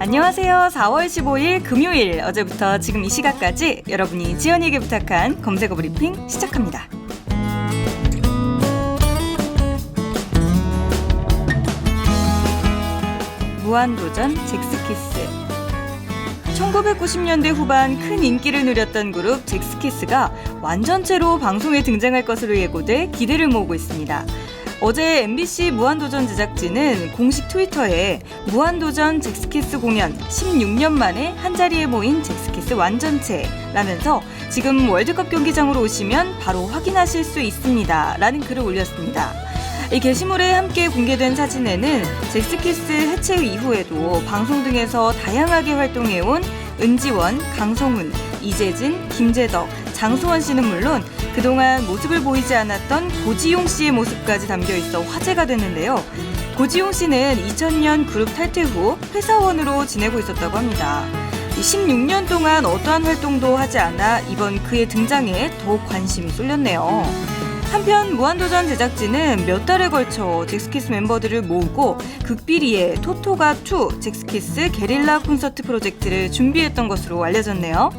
안녕하세요. 4월 15일 금요일 어제부터 지금 이 시각까지 여러분이 지연이에게 부탁한 검색어 브리핑 시작합니다. 무한도전 잭스키스 1990년대 후반 큰 인기를 누렸던 그룹 잭스키스가 완전체로 방송에 등장할 것으로 예고돼 기대를 모으고 있습니다. 어제 MBC 무한도전 제작진은 공식 트위터에 무한도전 잭스키스 공연 16년 만에 한자리에 모인 잭스키스 완전체라면서 지금 월드컵 경기장으로 오시면 바로 확인하실 수 있습니다. 라는 글을 올렸습니다. 이 게시물에 함께 공개된 사진에는 잭스키스 해체 이후에도 방송 등에서 다양하게 활동해온 은지원, 강성훈, 이재진, 김재덕, 장수원 씨는 물론 그동안 모습을 보이지 않았던 고지용 씨의 모습까지 담겨 있어 화제가 됐는데요. 고지용 씨는 2000년 그룹 탈퇴 후 회사원으로 지내고 있었다고 합니다. 16년 동안 어떠한 활동도 하지 않아 이번 그의 등장에 더욱 관심이 쏠렸네요. 한편 무한도전 제작진은 몇 달에 걸쳐 잭스키스 멤버들을 모으고 극비리의 토토가2 잭스키스 게릴라 콘서트 프로젝트를 준비했던 것으로 알려졌네요.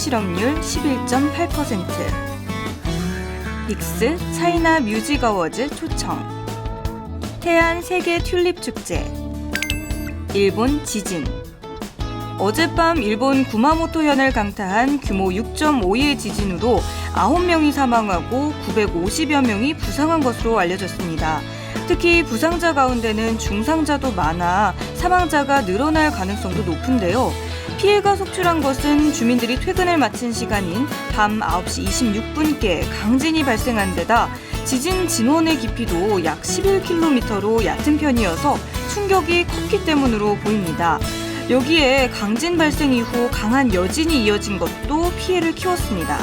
실업률 11.8% 빅스 차이나 뮤직 어워즈 초청 태안 세계 튤립 축제 일본 지진 어젯밤 일본 구마모토현을 강타한 규모 6.5의 지진으로 9명이 사망하고 950여 명이 부상한 것으로 알려졌습니다. 특히 부상자 가운데는 중상자도 많아 사망자가 늘어날 가능성도 높은데요. 피해가 속출한 것은 주민들이 퇴근을 마친 시간인 밤 9시 26분께 강진이 발생한 데다 지진 진원의 깊이도 약 11km로 얕은 편이어서 충격이 컸기 때문으로 보입니다. 여기에 강진 발생 이후 강한 여진이 이어진 것도 피해를 키웠습니다.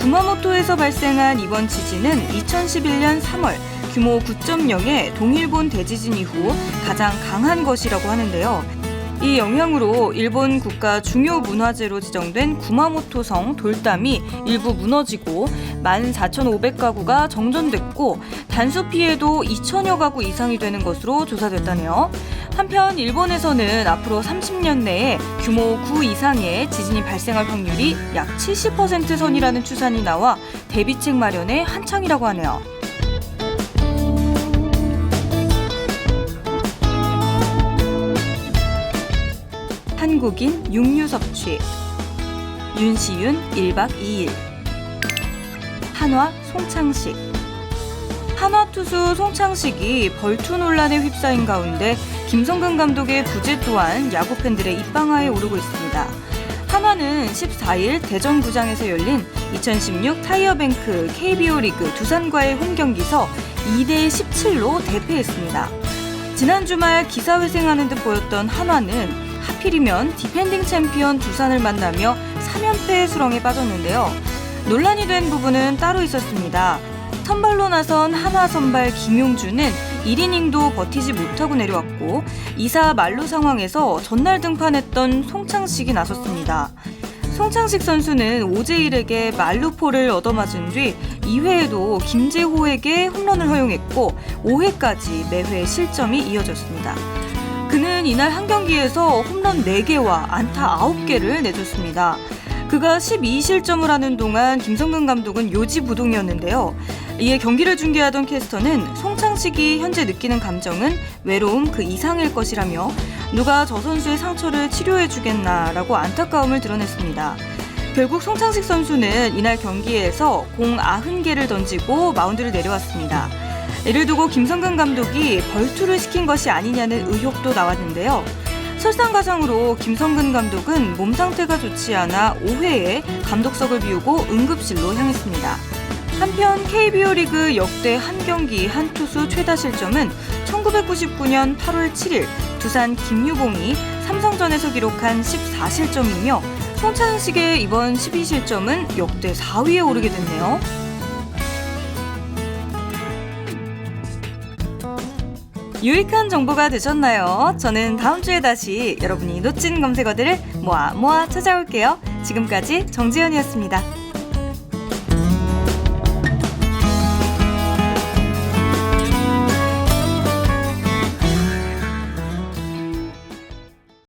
구마모토에서 발생한 이번 지진은 2011년 3월 규모 9.0의 동일본 대지진 이후 가장 강한 것이라고 하는데요. 이 영향으로 일본 국가 중요 문화재로 지정된 구마모토성 돌담이 일부 무너지고 14,500가구가 정전됐고 단수 피해도 2천여 가구 이상이 되는 것으로 조사됐다네요. 한편 일본에서는 앞으로 30년 내에 규모 9 이상의 지진이 발생할 확률이 약 70% 선이라는 추산이 나와 대비책 마련에 한창이라고 하네요. 한국인 육류 섭취 윤시윤 1박 2일 한화 송창식 한화 투수 송창식이 벌투 논란에 휩싸인 가운데 김성근 감독의 부재 또한 야구 팬들의 입방아에 오르고 있습니다. 한화는 14일 대전구장에서 열린 2016 타이어뱅크 KBO 리그 두산과의 홈 경기서 2대 17로 대패했습니다. 지난 주말 기사회생하는 듯 보였던 한화는 하필이면 디펜딩 챔피언 두산을 만나며 3연패 수렁에 빠졌는데요. 논란이 된 부분은 따로 있었습니다. 선발로 나선 한화 선발 김용준은 1이닝도 버티지 못하고 내려왔고 2사 만루 상황에서 전날 등판했던 송창식이 나섰습니다. 송창식 선수는 오재일에게 만루포를 얻어맞은 뒤 2회에도 김재호에게 홈런을 허용했고 5회까지 매회 실점이 이어졌습니다. 그는 이날 한 경기에서 홈런 4개와 안타 9개를 내줬습니다. 그가 12실점을 하는 동안 김성근 감독은 요지부동이었는데요. 이에 경기를 중계하던 캐스터는 송창식이 현재 느끼는 감정은 외로움 그 이상일 것이라며 누가 저 선수의 상처를 치료해 주겠나라고 안타까움을 드러냈습니다. 결국 송창식 선수는 이날 경기에서 공 90개를 던지고 마운드를 내려왔습니다. 이를 두고 김성근 감독이 벌투를 시킨 것이 아니냐는 의혹도 나왔는데요. 설상가상으로 김성근 감독은 몸 상태가 좋지 않아 5회에 감독석을 비우고 응급실로 향했습니다. 한편 KBO 리그 역대 한 경기 한 투수 최다 실점은 1999년 8월 7일 두산 김유봉이 삼성전에서 기록한 14실점이며 송창식의 이번 12실점은 역대 4위에 오르게 됐네요. 유익한 정보가 되셨나요? 저는 다음 주에 다시 여러분이 놓친 검색어들을 모아 모아 찾아올게요. 지금까지 정지현이었습니다.